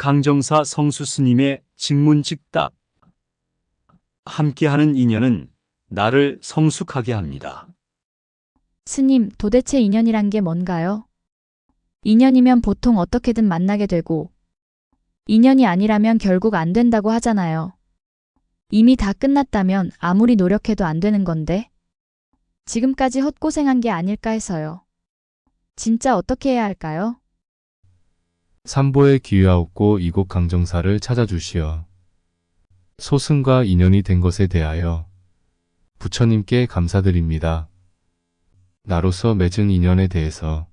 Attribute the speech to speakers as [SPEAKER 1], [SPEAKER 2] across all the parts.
[SPEAKER 1] 강정사 성수 스님의 직문직답. 함께하는 인연은 나를 성숙하게 합니다.
[SPEAKER 2] 스님, 도대체 인연이란 게 뭔가요? 인연이면 보통 어떻게든 만나게 되고, 인연이 아니라면 결국 안 된다고 하잖아요. 이미 다 끝났다면 아무리 노력해도 안 되는 건데, 지금까지 헛고생한 게 아닐까 해서요. 진짜 어떻게 해야 할까요?
[SPEAKER 3] 삼보에 기회하옵고 이곳 강정사를 찾아주시어 소승과 인연이 된 것에 대하여 부처님께 감사드립니다. 나로서 맺은 인연에 대해서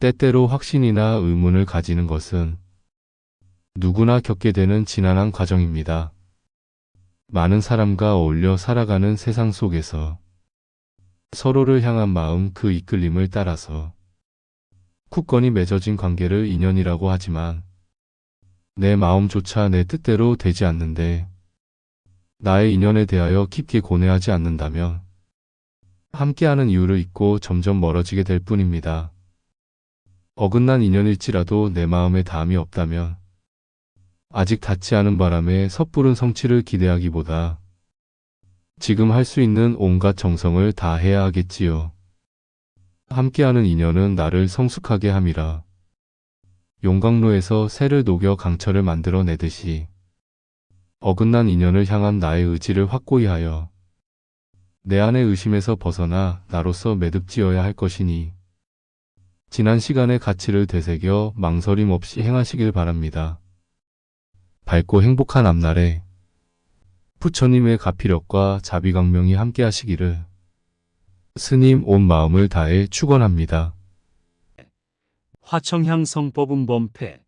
[SPEAKER 3] 때때로 확신이나 의문을 가지는 것은 누구나 겪게 되는 지난한 과정입니다. 많은 사람과 어울려 살아가는 세상 속에서 서로를 향한 마음 그 이끌림을 따라서 굳건히 맺어진 관계를 인연이라고 하지만 내 마음조차 내 뜻대로 되지 않는데 나의 인연에 대하여 깊게 고뇌하지 않는다면 함께하는 이유를 잊고 점점 멀어지게 될 뿐입니다. 어긋난 인연일지라도 내 마음에 담이 없다면 아직 닿지 않은 바람에 섣부른 성취를 기대하기보다 지금 할 수 있는 온갖 정성을 다해야 하겠지요. 함께하는 인연은 나를 성숙하게 함이라. 용광로에서 새를 녹여 강철을 만들어내듯이 어긋난 인연을 향한 나의 의지를 확고히 하여 내 안의 의심에서 벗어나 나로서 매듭지어야 할 것이니 지난 시간의 가치를 되새겨 망설임 없이 행하시길 바랍니다. 밝고 행복한 앞날에 부처님의 가피력과 자비광명이 함께 하시기를 스님 온 마음을 다해 축원합니다.
[SPEAKER 1] 화청향 성법은 범패.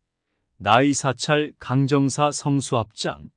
[SPEAKER 1] 나이 사찰 강정사 성수 합장.